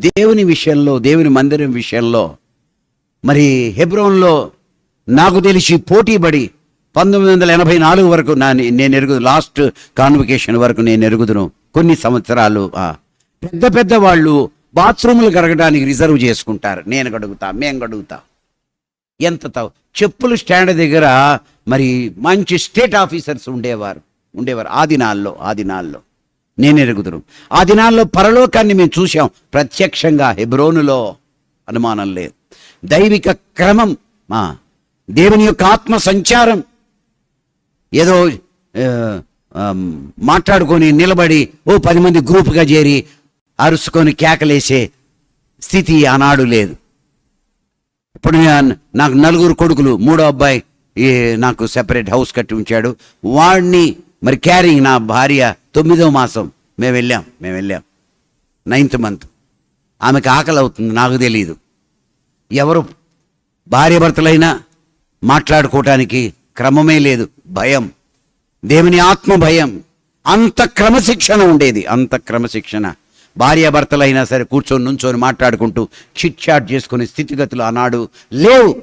దేవుని విషయంలో దేవుని మందిరం విషయంలో మరి హెబ్రోన్లో నాకు తెలిసి పోటీపడి పంతొమ్మిది వందల ఎనభై నాలుగు వరకు నా నేను ఎరుగు లాస్ట్ కాన్వకేషన్ వరకు నేను ఎరుగుదును. కొన్ని సంవత్సరాలు పెద్ద పెద్ద వాళ్ళు బాత్రూములు కడగడానికి రిజర్వ్ చేసుకుంటారు. నేను గడుగుతా మేము గడుగుతా ఎంత తవ్వు చెప్పులు స్టాండ్ దగ్గర మరి మంచి స్టేట్ ఆఫీసర్స్ ఉండేవారు ఉండేవారు ఆ దినాల్లో ఆ దినాల్లో నేను ఎరుగుదును. ఆ దినాల్లో పరలోకాన్ని మేము చూసాం ప్రత్యక్షంగా హెబ్రోనులో అనుమానం లేదు. దైవిక క్రమం మా దేవుని యొక్క ఆత్మ సంచారం. ఏదో మాట్లాడుకొని నిలబడి ఓ పది మంది గ్రూపుగా చేరి అరుసుకొని కేకలేసే స్థితి ఆనాడు లేదు. ఇప్పుడు నాకు నలుగురు కొడుకులు మూడో అబ్బాయి ఈ నాకు సెపరేట్ హౌస్ కట్టి ఉంచాడు. వాడిని మరి క్యారింగ్ నా భార్య తొమ్మిదో మాసం మేము వెళ్ళాం మేము వెళ్ళాం. నైన్త్ మంత్ ఆమెకు ఆకలి అవుతుంది నాకు తెలియదు ఎవరు భార్యాభర్తలైనా మాట్లాడుకోవటానికి క్రమమే లేదు భయం. దేవుని ఆత్మ భయం. అంత క్రమశిక్షణ ఉండేది అంత క్రమశిక్షణ. భార్యాభర్తలైనా సరే కూర్చొని నుంచొని మాట్లాడుకుంటూ చిట్ చాట్ చేసుకునే స్థితిగతులు ఆనాడు లేవు.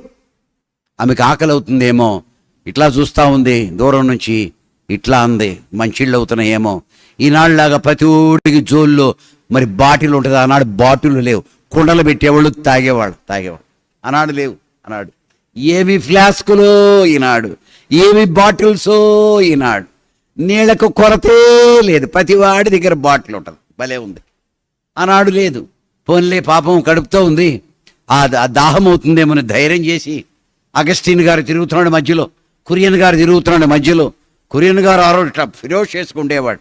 ఆమెకు ఆకలి అవుతుందేమో ఇట్లా చూస్తూ ఉంది దూరం నుంచి. ఇట్లా అంది. మంచిళ్ళు అవుతున్నాయేమో ఈనాడులాగా ప్రతి ఊడికి జోల్లో మరి బాటిల్ ఉంటుంది. ఆనాడు బాటిల్ లేవు. కుండలు పెట్టేవాళ్ళు తాగేవాళ్ళు తాగేవాళ్ళు. ఆనాడు లేవు అన్నాడు ఏవి ఫ్లాస్కులో ఈనాడు. ఏవి బాటిల్సో ఈనాడు. నీళ్ళకు కొరతే లేదు. ప్రతి వాడి దగ్గర బాటిల్ ఉంటుంది. భలే ఉంది. ఆనాడు లేదు. పోన్లే పాపం కడుపుతో ఉంది. ఆ దాహం అవుతుందేమో ధైర్యం చేసి అగస్టిన్ గారు తిరుగుతున్నాడు మధ్యలో. కురియన్ గారు తిరుగుతున్నాడు మధ్యలో. కురియన్ గారు ఆ రోజు ఇట్లా చేసుకుండేవాడు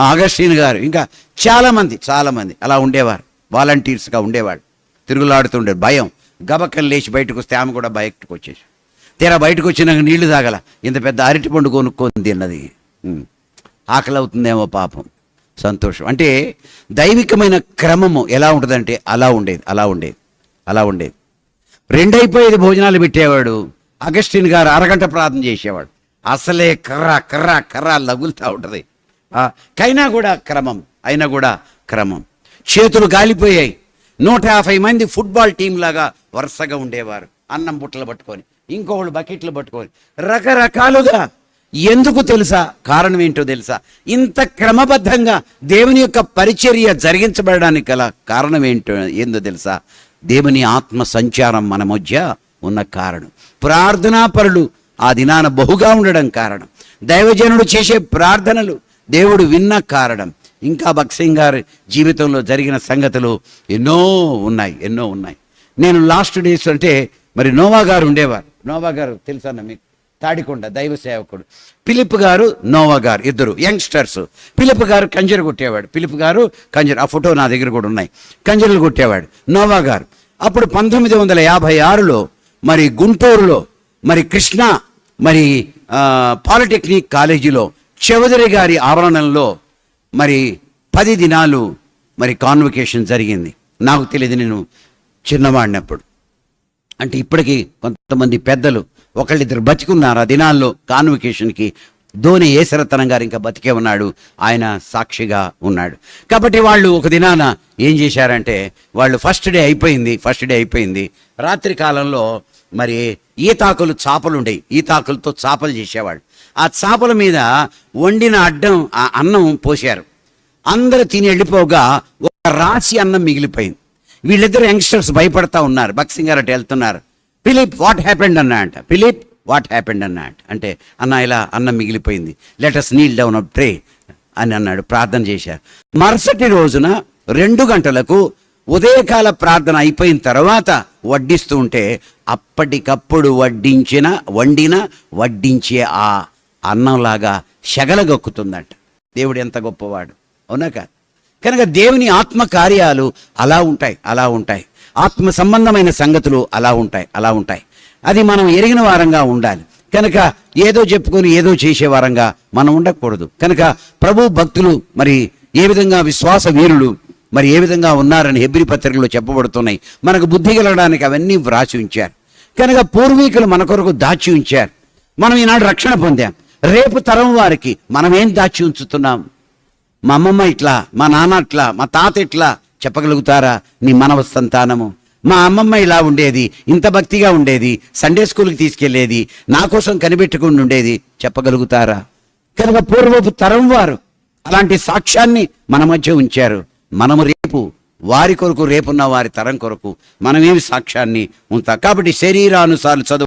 అగస్టిన్ గారు. ఇంకా చాలామంది చాలామంది అలా ఉండేవారు. వాలంటీర్స్గా ఉండేవాడు తిరుగులాడుతుండే భయం. గబక్కలు లేచి బయటకు వస్తే ఆమె కూడా బయటకు వచ్చేసి తీరా బయటకు వచ్చినాక నీళ్ళు తాగల. ఇంత పెద్ద అరటి పండు కొనుక్కొని తిన్నది. ఆకలి అవుతుందేమో పాపం. సంతోషం. అంటే దైవికమైన క్రమము ఎలా ఉంటుందంటే అలా ఉండేది అలా ఉండేది అలా ఉండేది. రెండైపోయేది భోజనాలు పెట్టేవాడు. అగస్టిన్ గారు అరగంట ప్రార్థన చేసేవాడు. అసలే కర్ర కర్ర కర్ర లగులుతూ ఉంటుంది. కైనా కూడా క్రమం అయినా కూడా క్రమం. చేతులు గాలిపోయాయి. నూట యాభై మంది ఫుట్బాల్ టీం లాగా వరుసగా ఉండేవారు. అన్నం బుట్టలు పట్టుకొని ఇంకొకళ్ళు బకెట్లు పట్టుకొని. రకరకాలుగా. ఎందుకు తెలుసా? కారణం ఏంటో తెలుసా? ఇంత క్రమబద్ధంగా దేవుని యొక్క పరిచర్య జరిగించబడడానికి గల కారణం ఏంటో ఏందో తెలుసా? దేవుని ఆత్మ సంచారం మన మధ్య ఉన్న కారణం. ప్రార్థనాపరులు ఆ దినాన బహుగా ఉండడం కారణం. దైవజనుడు చేసే ప్రార్థనలు దేవుడు విన్న కారణం. ఇంకా భక్సింగ్ గారి జీవితంలో జరిగిన సంగతులు ఎన్నో ఉన్నాయి ఎన్నో ఉన్నాయి. నేను లాస్ట్ డేస్ అంటే మరి నోవా గారు ఉండేవారు. నోవా గారు తెలుసా మీకు? తాడికొండ దైవ సేవకుడు. పిలిప్ గారు నోవా గారు ఇద్దరు యంగ్స్టర్స్. పిలిప్ గారు కంజరు కొట్టేవాడు. పిలిప్ గారు కంజరు ఆ ఫోటో నా దగ్గర కూడా ఉన్నాయి. కంజరులు కొట్టేవాడు నోవా గారు. అప్పుడు పంతొమ్మిది వందల యాభై ఆరులో మరి గుంటూరులో మరి కృష్ణ మరి పాలిటెక్నిక్ కాలేజీలో చౌదరి గారి ఆవరణంలో మరి పది దినాలు మరి కాన్వకేషన్ జరిగింది. నాకు తెలియదు నేను చిన్నవాడినప్పుడు. అంటే ఇప్పటికీ కొంతమంది పెద్దలు ఒకళ్ళిద్దరు బతికున్నారు. ఆ దినాల్లో కాన్వకేషన్కి ధోని ఏసరతనం గారు ఇంకా బతికే ఉన్నాడు. ఆయన సాక్షిగా ఉన్నాడు. కాబట్టి వాళ్ళు ఒక దినాన ఏం చేశారంటే వాళ్ళు ఫస్ట్ డే అయిపోయింది ఫస్ట్ డే అయిపోయింది. రాత్రి కాలంలో మరి ఈతాకులు చాపలు ఉండేవి. ఈతాకులతో చాపలు చేసేవాడు ఆ చాపల మీద వండిన అడ్డం ఆ అన్నం పోశారు. అందరూ తిని వెళ్ళిపోగా ఒక రాశి అన్నం మిగిలిపోయింది. వీళ్ళిద్దరు యంగ్స్టర్స్ భయపడతా ఉన్నారు. బక్సింగ్ అటు వెళ్తున్నారు. ఫిలిప్ వాట్ హ్యాపెండ్ అన్నా అంట. ఫిలిప్ వాట్ హ్యాపెండ్ అన్నా అంట. అంటే అన్న ఇలా అన్నం మిగిలిపోయింది. Let us kneel down up tray అని అన్నాడు. ప్రార్థన చేశారు. మరుసటి రోజున రెండు గంటలకు ఉదయకాల ప్రార్థన అయిపోయిన తర్వాత వడ్డిస్తూ ఉంటే అప్పటికప్పుడు వడ్డించిన వండిన వడ్డించే ఆ అన్నంలాగా శగలగొక్కుతుందంట. దేవుడు ఎంత గొప్పవాడు. అవునా కాదు. కనుక దేవుని ఆత్మ కార్యాలు అలా ఉంటాయి అలా ఉంటాయి. ఆత్మ సంబంధమైన సంగతులు అలా ఉంటాయి అలా ఉంటాయి. అది మనం ఎరిగిన వారంగా ఉండాలి. కనుక ఏదో చెప్పుకొని ఏదో చేసే వారంగా మనం ఉండకూడదు. కనుక ప్రభు భక్తులు మరి ఏ విధంగా విశ్వాస వీరులు మరి ఏ విధంగా ఉన్నారని హెబ్రి పత్రికలో చెప్పబడుతున్నాయి. మనకు బుద్ధి కలగడానికి అవన్నీ వ్రాసి ఉంచారు. కనుక పూర్వీకులు మన కొరకు దాచి ఉంచారు. మనం ఈనాడు రక్షణ పొందాం. రేపు తరం వారికి మనమేం దాచి ఉంచుతున్నాం? మా అమ్మమ్మ ఇట్లా మా నాన్న ఇట్లా మా తాత ఇట్లా చెప్పగలుగుతారా? నీ మనవ సంతానము మా అమ్మమ్మ ఇలా ఉండేది ఇంత భక్తిగా ఉండేది సండే స్కూల్కి తీసుకెళ్ళేది నా కోసం కనిపెట్టుకుని ఉండేది చెప్పగలుగుతారా? కనుక పూర్వపు తరం వారు అలాంటి సాక్ష్యాన్ని మన మధ్య ఉంచారు. మనము రేపు వారి కొరకు రేపున్న వారి తరం కొరకు మనమేమి సాక్ష్యాన్ని ఉంటాం. కాబట్టి శరీరానుసార్లు చదువు